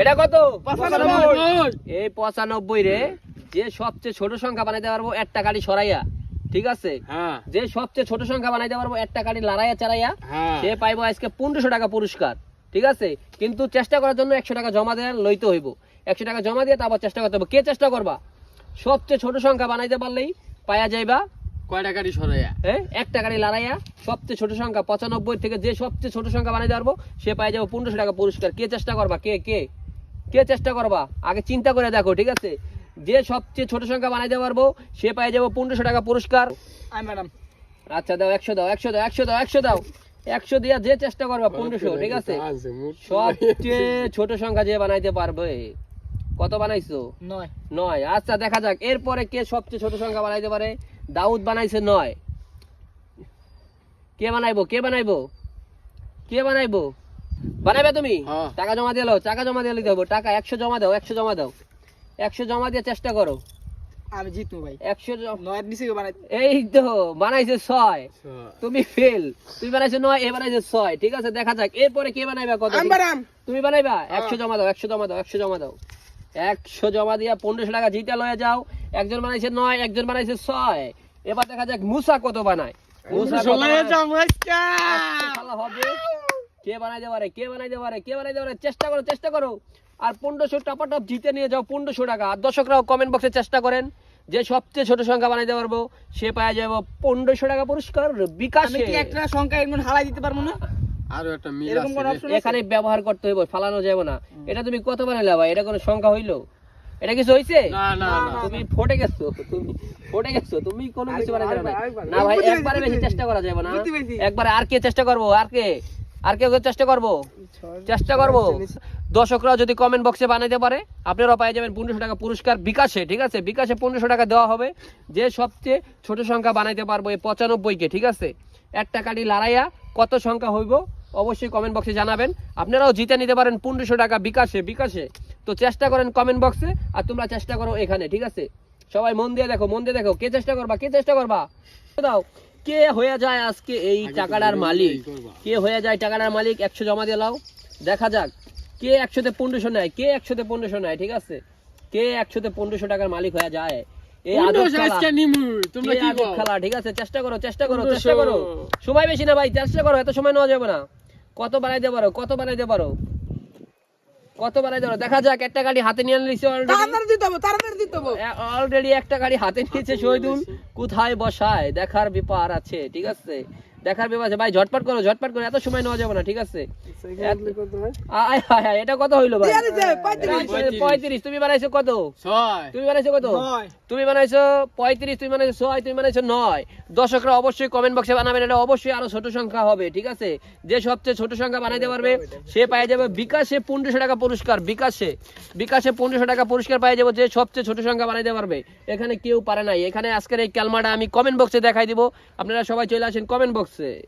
এটা কত? এই পঁচানব্বই রে। যে সবচেয়ে ছোট সংখ্যা বানাইতে পারব একটা গাড়ি সরাইয়া। ঠিক আছে? হ্যাঁ। যে সবচেয়ে ছোট সংখ্যা বানাইতে পারব একটা গাড়ি লড়াইয়া চালাইয়া হ্যাঁ। সে পাইবো আজকে পনেরোশো টাকা পুরস্কার। ঠিক আছে? কিন্তু চেষ্টা করার জন্য একশো টাকা জমা দেওয়া লইতে হইব। একশো টাকা জমা দিয়ে তারপর চেষ্টা করতে হবে কে চেষ্টা করবা? সবচেয়ে ছোট সংখ্যা বানাইতে পারলেই পায়া যাইবা। কয়টা গাড়ি সরাইয়া? হ্যাঁ একটা গাড়ি লড়াইয়া সবচেয়ে ছোট সংখ্যা পঁচানব্বই থেকে যে সবচেয়ে ছোট সংখ্যা বানাইতে পারব সে পাই যাব পনেরোশো টাকা পুরস্কার। কে চেষ্টা করবা? কে কে? কে চেষ্টা করবা? আগে চিন্তা করে দেখো ঠিক আছে? যে সবচেয়ে ছোট সংখ্যা বানাইতে পারব সে পাই যাব পনেরোশো টাকা পুরস্কার। ম্যাডাম। আচ্ছা দাও একশো দাও একশো দাও একশো দাও একশো দাও। একশো দিয়া যে চেষ্টা করবা পনেরোশো ঠিক আছে? সবচেয়ে ছোট সংখ্যা যে বানাইতে পারবে কত বানাইছো? নয়। নয়। আচ্ছা দেখা যাক এরপরে কে সবচেয়ে ছোট সংখ্যা বানাইতে পারে? দাউদ বানাইছে নয়। কে বানাইবো কে বানাইবো? কে বানাইবো? বানাইবে তুমি? হ্যাঁ। টাকা জমা দিলো টাকা জমা দিয়ে হবে টাকা একশো জমা দাও একশো জমা দাও। একশো জমা দিয়ে চেষ্টা করো। আমি জিতবো ভাই। একশো নয়ের নিচে বানাই এই তো বানাইছে ছয়। তুমি ফেল তুমি বানাইছো নয় এ বানাইছো ছয়। ঠিক আছে দেখা যাক। এরপরে কে বানাইবা কত তুমি বানাইবা? একশো জমা দাও একশো জমা দাও একশো জমা দাও। একশো জমা দিয়া পনেরোশো টাকা জিতে লয়ে যাও। একজন বানাইছে নয় একজন বানাইছে ছয়। এবার দেখা যাক মুসা কত বানায়। মুসা হবে। কে বানাইতে পারে কে বানাইতে পারে কে বানাইতে পারে চেষ্টা করো চেষ্টা করো। আর পনেরোশো টাপা টপ জিতে নিয়ে যাও পনেরোশো টাকা। আর দর্শকরাও কমেন্ট বক্সে চেষ্টা করেন যে সবচেয়ে ছোট সংখ্যা বানাইতে পারব সে পাওয়া যাব পনেরোশো টাকা পুরস্কার আমি বিকাশে কি একটা সংখ্যা এমন হালাই দিতে পারব না? আরও একটা মিল এখানে ব্যবহার করতে হইব ফালানো যাবে না। এটা তুমি কত বানাইলা ভাই এটা কোনো সংখ্যা হইল? এটা কিছু হইছে? না না না তুমি ফটে গেছো তুমি ফটে গেছো তুমি কোনো কিছু বানাইতে না। না ভাই একবারে বেশি চেষ্টা করা যাবে না। একবারে আর কে চেষ্টা করব? আর কে? আর কেউ চেষ্টা করব? চেষ্টা করব? দর্শকরা যদি কমেন্ট বক্সে বানাইতে পারে আপনারাও পাই যাবেন পনেরোশো টাকা পুরস্কার বিকাশে ঠিক আছে? বিকাশে পনেরোশো টাকা দেওয়া হবে। যে সবচেয়ে ছোট সংখ্যা বানাইতে পারব এই পঁচানব্বইকে ঠিক আছে? একটা কাটি লড়াইয়া কত সংখ্যা হইব অবশ্যই কমেন্ট বক্সে জানাবেন। আপনারাও জিতে নিতে পারেন পনেরোশো টাকা বিকাশে বিকাশে। তো চেষ্টা করেন কমেন্ট বক্সে আর তোমরা চেষ্টা করো এখানে ঠিক আছে? সবাই মন দিয়ে দেখো মন দিয়ে দেখো। কে চেষ্টা করবা? কে চেষ্টা করবা? দাও। কে হয়ে যায় আজকে এই টাকাটার মালিক? কে হয়ে যায় টাকাটার মালিক? একশো জমা দিয়ে লাও। দেখা যাক। কে একশোতে পনেরোশো নেয়? কে একশোতে পনেরোশো নেয়? ঠিক আছে? কে একশোতে পনেরোশো টাকার মালিক হয়ে যায়? এই আজব পনেরোশো খেলা। আজকে নিমু তোমরা এই কি আজব কও? খেলা। ঠিক আছে? চেষ্টা করো চেষ্টা করো চেষ্টা করো। সময় বেশি না ভাই চেষ্টা করো। এত সময় নেওয়া যাবে না। কত বানাইতে পারো? কত বানাইতে পারো? কত দেখা যাক একটা গাড়ি হাতে নিয়ে তাড়াতাড়ি দিতে হবে তাড়াতাড়ি দিতে হবে। অলরেডি একটা গাড়ি হাতে নিয়েছে শহীদুল কোথায় বসায় দেখার ব্যাপার আছে ঠিক আছে? দেখার ব্যাপার আছে। ভাই ঝটপট করো ঝটপট করো এত সময় নেওয়া যাবে না ঠিক আছে? এটা কত হইল ভাই। পঁয়ত্রিশ। তুমি বানাইছো কত? তুমি বানাইছো কত? তুমি বানাইছো পঁয়ত্রিশ তুমি বানাইছো ছয় তুমি বানাইছো নয়। দর্শকরা অবশ্যই কমেন্ট বক্সে বানাবেন এটা অবশ্যই আরও ছোট সংখ্যা হবে ঠিক আছে? যে সবচেয়ে ছোট সংখ্যা বানাইতে পারবে সে পাই যাবে বিকাশে পনেরোশো টাকা পুরস্কার বিকাশে। বিকাশে পনেরোশো টাকা পুরস্কার পাই যাব যে সবচেয়ে ছোট সংখ্যা বানাইতে পারবে। এখানে কেউ পারে নাই। এখানে আজকের এই ক্যালমাটা আমি কমেন্ট বক্সে দেখাই দিব। আপনারা সবাই চলে আসেন কমেন্ট বক্সে Okay.